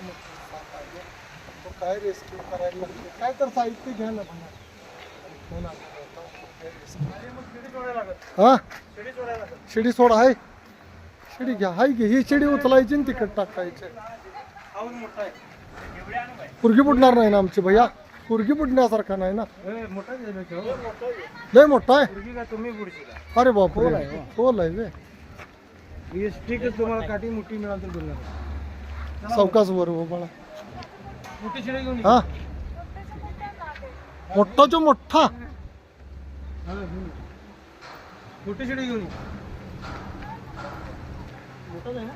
तो काय रेस्क्यू करायला लागते काय? तर साहित्य घ्या ना. फ़ोन. हा शिडी सोड आहे शिडी घ्या हाय घे ही शिडी उचलायची आणि तिकट टाकायची पुरगी बुडणार नाही ना? आमची भैया पुरगी बुडण्यासारखा नाही ना लय मोठा आहे का का अरे बाप खोल आहे, हो. स्टिक तुम्हाला काठी मोठी मिळाल तर बोलणार सावकाश वर हो बाळा. मोठी शिडी घेऊन हा. मोठा जो मोठा. मोठी शिडी घेऊन आहे ना?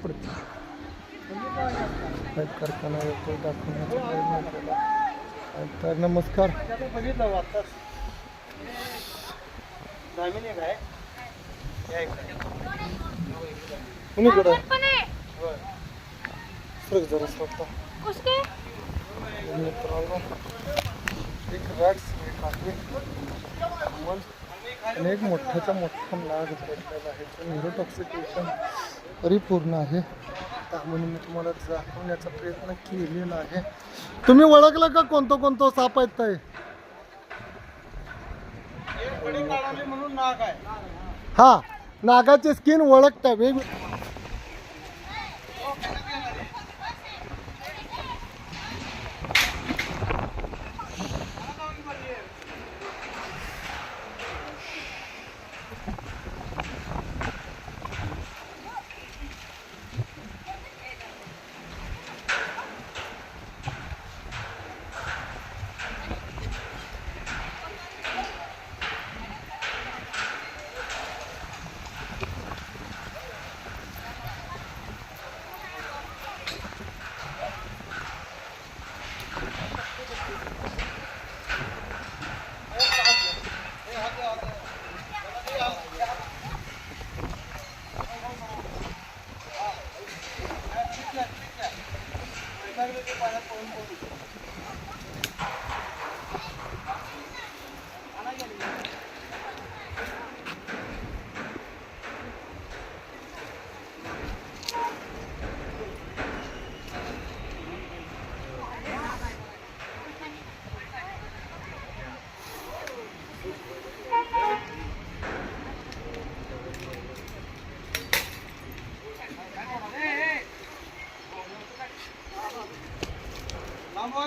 पुढे. टाईप करताना येतो दाखवण्याचा प्रयत्न केला. तर नमस्कार. दामिनी काय या इकडे. पण आहे. होय. सरक जरा स्वतः उसके मित्रांनो एक आणि एक मोठ्याचा मोठा नाग भेटलेला आहे. तो न्यूरोटॉक्सिकेशन परिपूर्ण आहे. त्यामुळे मी तुम्हाला दाखवण्याचा प्रयत्न केलेला आहे. तुम्ही ओळखलं का कोणतं कोणतं साप आहेत हा नागाची स्किन ओळखता वेग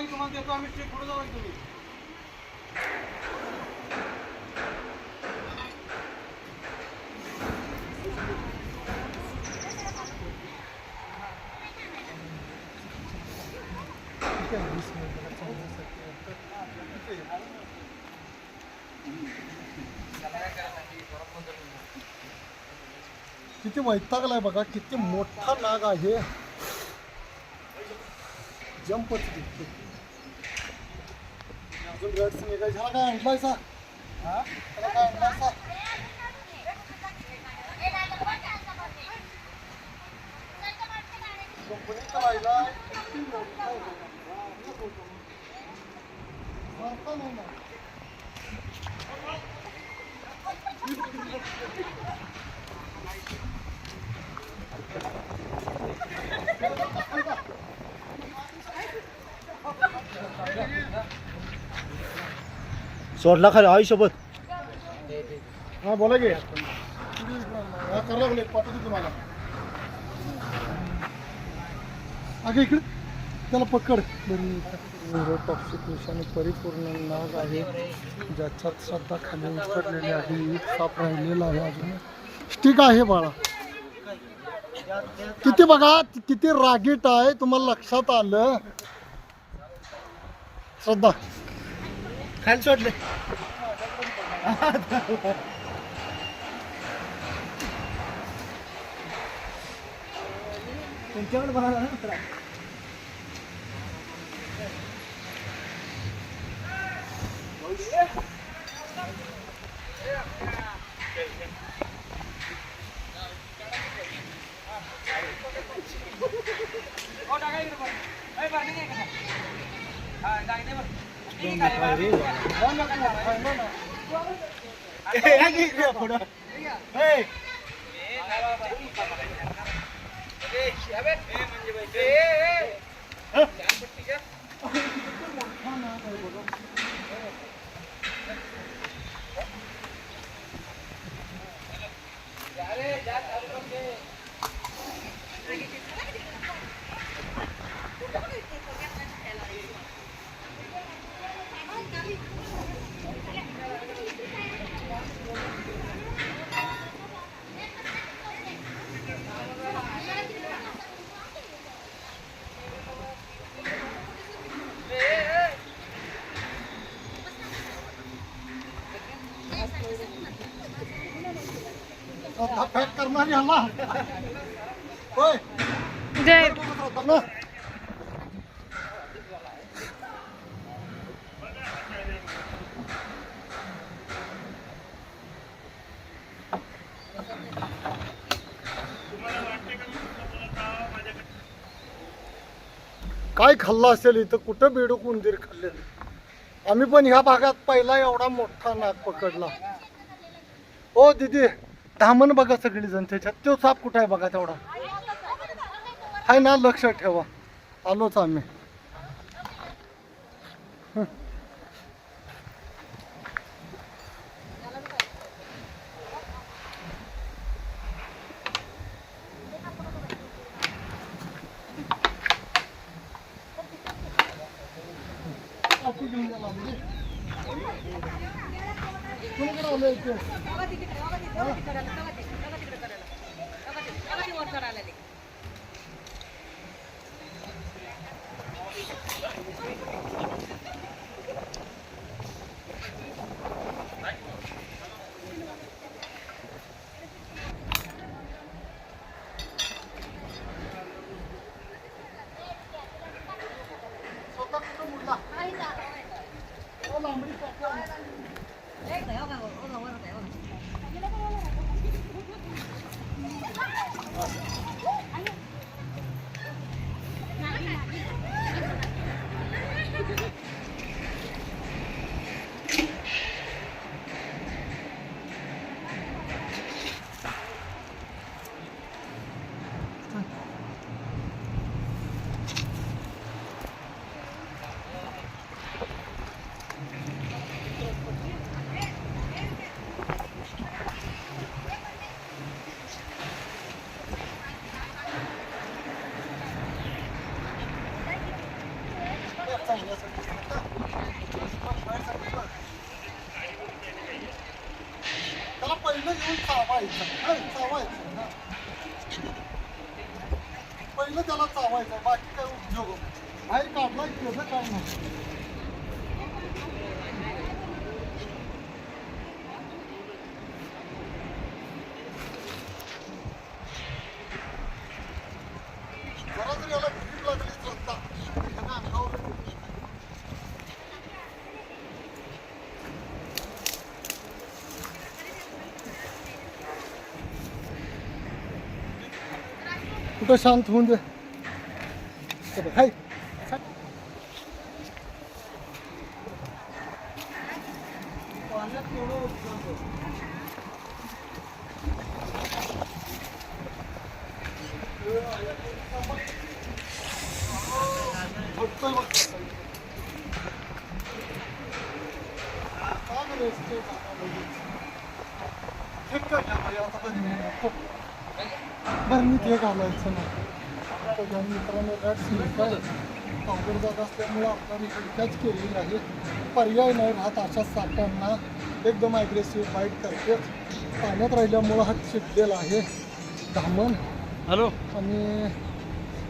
लांब की तुम्हाला देतो आम्ही स्टिक पुढे जाऊ की तुम्ही. किती वैतागलाय बघा किती मोठा नाग आहे. जंपच दिसतो अजून रड्स निघायचे ह्याला काय आणलायसा हा ह्याला काय आणलायसा कंपनीत राहिला किती मोठा आहे बघा. सारखा नाही ना. सोडला खाली आयुष्यभर. हा बोला की. हा करा लागले पाठवतो तुम्हाला. अगे इकडे. त्याला पकड. न्यूरोटॉक्सिकेशन परिपूर्ण नाग आहे. ज्याच्यात श्रद्धा खाली उतरलेली आहे. एक साप राहिलेला आहे अजून. स्टिक आहे बाळा. किती बघा किती रागीट आहे. तुम्हाला लक्षात आलं? श्रद्धा. खाली सोडले तुमच्याकडे बनाला ना कुत्रा Yeah. Hey! जय. काय खाल्लं असेल इथं? कुठं बेडूक उंदीर खाल्लेलं? आम्ही पण ह्या भागात पहिला एवढा मोठा नाग पकडला. ओ दीदी. धामण बघा सगळी जण त्याच्यात. तो साप कुठं आहे बघा तेवढा. हाय ना लक्ष ठेवा. आलोच आम्ही. Thank you. Ah. त्याला पहिलं येऊन चावायचं. चावायचं ना पहिलं त्याला चावायचं. बाकी काय उद्योग बाहेर काढला की काय नाही जरा जरी याला भीक लागली रस्ता त्याच्या अंगावर येते. कुठं शांत होऊन दे हे बघ, हाय झोपतोय बघ कसा. का बरं असते काका लगेच? ठीक आहे, घ्या बाई, आता कधी नाही नको. बरं मी ते घालायचं ना आता ज्या मित्रांनो रॅट्स काय अवघड जात असल्यामुळं आपण कॅच केलेली आहे पर्याय नाही राहत अशा सापांना एकदम ॲग्रेसिव्ह फाईट करते. पाण्यात राहिल्यामुळं हा चिडलेला आहे. धामण. हॅलो. आणि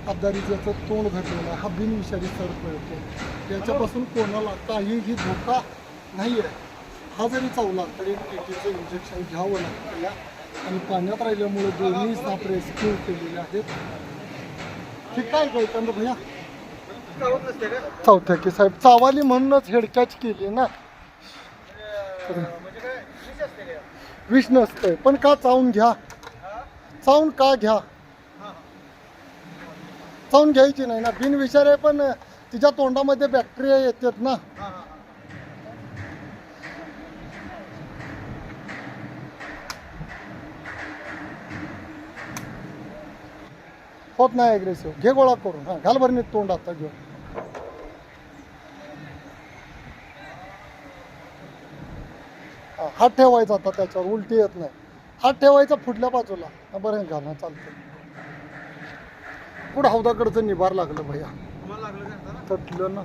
अब्दारी ज्याचं तोंड घडलेलं आहे. हा बिनविषारी सर्प येतो याच्यापासून कोणाला काहीही धोका नाही आहे हा जरी चावला तरी टी टीचं इंजेक्शन घ्यावं लागतं या. आणि पाण्यात राहिल्यामुळे दोन्ही साप रेस्क्यू केलेले आहेत. ठीक आहे गौतम भैया? चौथ्या की साहेब चावाली म्हणूनच हेडकॅच केली ना? विष नसतंय पण का चावून घ्या? चावून का घ्या? चावून घ्यायची नाही ना बिनविषारे पण तिच्या तोंडामध्ये बॅक्टेरिया येतात ना? होत नाही अग्रेसिव्ह घे गोळा करून. हा घाल बरं नीट तोंड आता घेऊन. हात ठेवायचा आता त्याच्यावर उलटी येत नाही. हात ठेवायचा फुटल्या बाजूला. बरं घाल हा चालतं पुढं हौदाकडचं निभार लागलं भैया. तुम्हाला लागलं का आता? तटलं ना.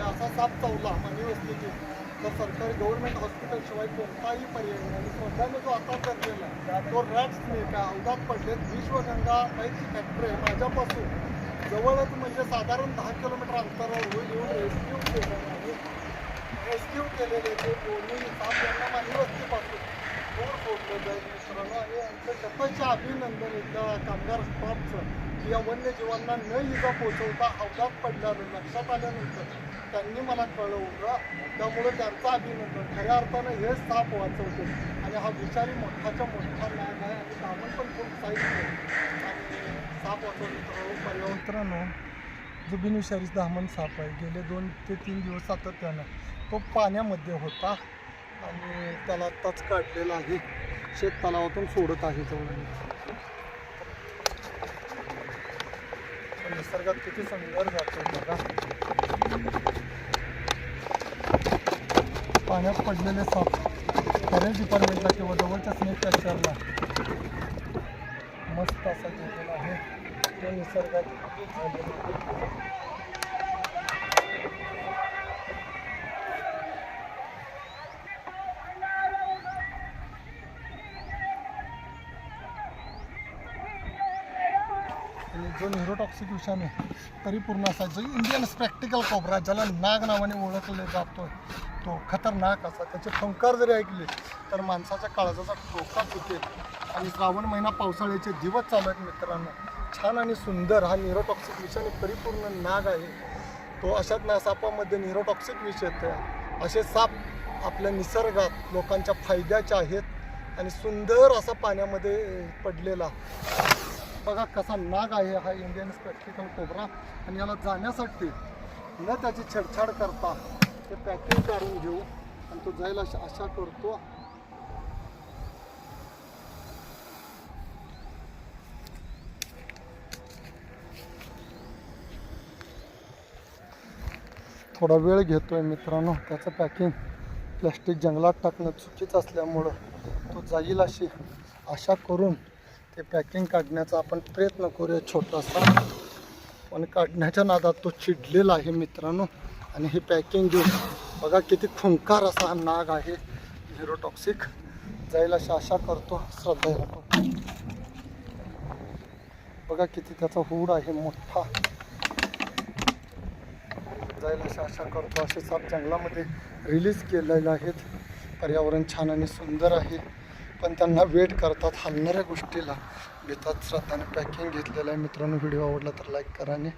असा साप चावला तर सरकारी गव्हर्नमेंट हॉस्पिटल शिवाय कोणताही पर्याय नाही. आणि स्वतःने जो आता करलेला तो रॅक्स नाही आहे अवघात पडलेत. विश्वगंगा माहिती फॅक्टरी आहे. माझ्यापासून जवळच म्हणजे साधारण दहा किलोमीटर अंतरावर येऊन रेस्क्यू केलेलं आहे. रेस्क्यू केलेले ते दोन्ही साप यांना मानवी वस्तीपासून दूर सोडलं जाईल? तर आणि अभिनंदन इथल्या कामगार स्टॉपचं की या वन्यजीवांना न इजा पोचवता अवघात पडल्यानं लक्षात आल्यानंतर त्यांनी मला कळवलं. त्यामुळे त्यांचं अभिनंदन. खऱ्या अर्थानं हे साप वाचवते. आणि हा विचारी मोठाच्या मोठा नाग आहे आणि दामन पण खूप साहित्य आणि साप वाचवतो पर्यावरण मित्रांनो जो बिनविषारी दामन साप आहे गेले दोन ते तीन दिवस सातत्यानं तो पाण्यामध्ये होता आणि त्याला आत्ताच काढलेला आहे. शेत तलावातून सोडत आहे जवळ निसर्गात किती सुंदर जातो बघा. पाण्यात पडलेले साप फॉरेस्ट डिपार्टमेंटला किंवा जवळच्या स्नेक कॅचरला मस्त असा घेतलेला आहे. तो निसर्गात जो न्यूरोटॉक्सिक विषाणू परिपूर्ण असा जो इंडियन स्प्रॅक्टिकल कोबरा ज्याला नाग नावाने ओळखले जातो तो खतरनाक असा. त्याचे फंकार जरी ऐकले तर माणसाच्या काळजाचा टोका सुटेल आणि श्रावण महिना पावसाळ्याचे दिवस चालू आहेत मित्रांनो. छान आणि सुंदर हा न्यूरोटॉक्सिक विषाणू परिपूर्ण नाग आहे. तो अशात ना सापामध्ये न्यूरोटॉक्सिक विष येते असे साप आपल्या निसर्गात लोकांच्या फायद्याचे आहेत. आणि सुंदर असा पाण्यामध्ये पडलेला. बघा कसा नाग आहे हा इंडियन स्पेक्टिकल कोबरा. आणि याला जाण्यासाठी न त्याची छेडछाड करता ते पॅकिंग काढून घेऊ. आणि तो जायला आशा करतो. थोडा वेळ घेतोय मित्रांनो. त्याचं पॅकिंग प्लॅस्टिक जंगलात टाकणं चुकीचं असल्यामुळं तो जाईल अशी आशा करून ते पॅकिंग काढण्याचा आपण प्रयत्न करूया छोटासा. पण काढण्याच्या नादात तो चिडलेला आहे मित्रांनो. आणि हे पॅकिंग घेऊन बघा किती खुंकार असा हा नाग आहे. झिरोटॉक्सिक जाईल अशी आशा करतो श्रद्धा याला बघा किती त्याचा हूड आहे मोठा. जाईल अशी आशा करतो. असे साप जंगलामध्ये रिलीज केलेले आहेत. पर्यावरण छान आणि सुंदर आहे. पण त्यांना वेट करतात हलणाऱ्या गोष्टीला. घेतात श्रद्धाने पॅकिंग घेतलेलं आहे. मित्रांनो व्हिडिओ आवडला तर लाईक करा आणि